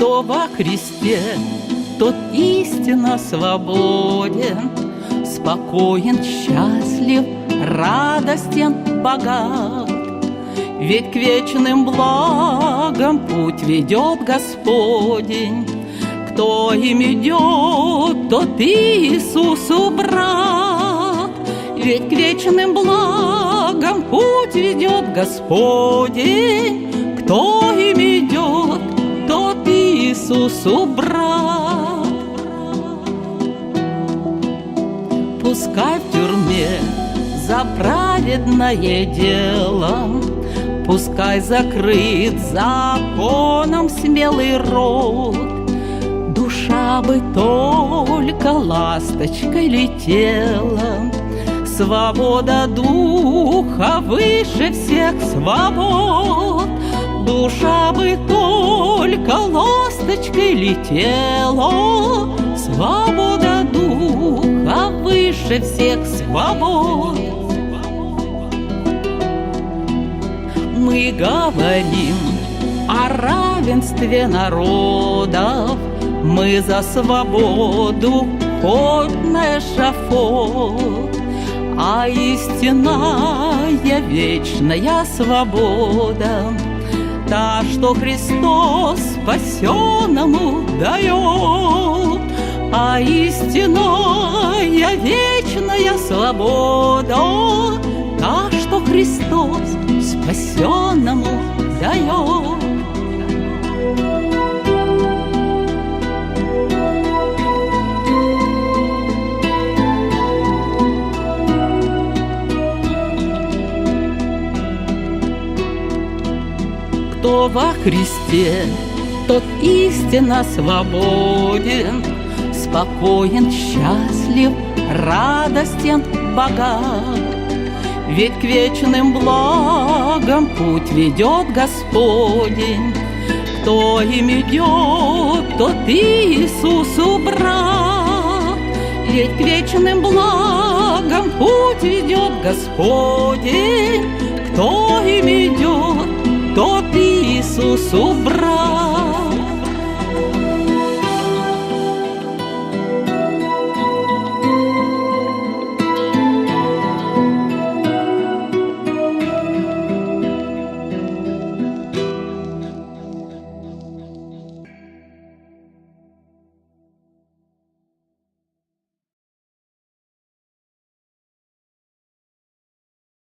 Кто во Христе, тот истинно свободен, Спокоен, счастлив, радостен, богат. Ведь к вечным благам путь ведет Господень. Кто им идет, тот Иисусу брат. Ведь к вечным благам путь ведет Господень. Кто Иисусу брат. Пускай в тюрьме за праведное дело Пускай закрыт законом смелый рот Душа бы только ласточкой летела Свобода духа выше всех свобод Душа бы только ласточкой летела Свобода духа выше всех свобод. Мы говорим о равенстве народов. Мы за свободу хоть на эшафот. А истинная вечная свобода Та, что Христос спасенному дает А истинная вечная свобода Та, что Христос спасенному дает. Кто во Христе, тот истинно свободен, Спокоен, счастлив, радостен, богат. Ведь к вечным благам путь ведет Господень. Кто им идет, тот Иисусу брат. Ведь к вечным благам путь ведет Господень. Кто им идет, Иисусу брат.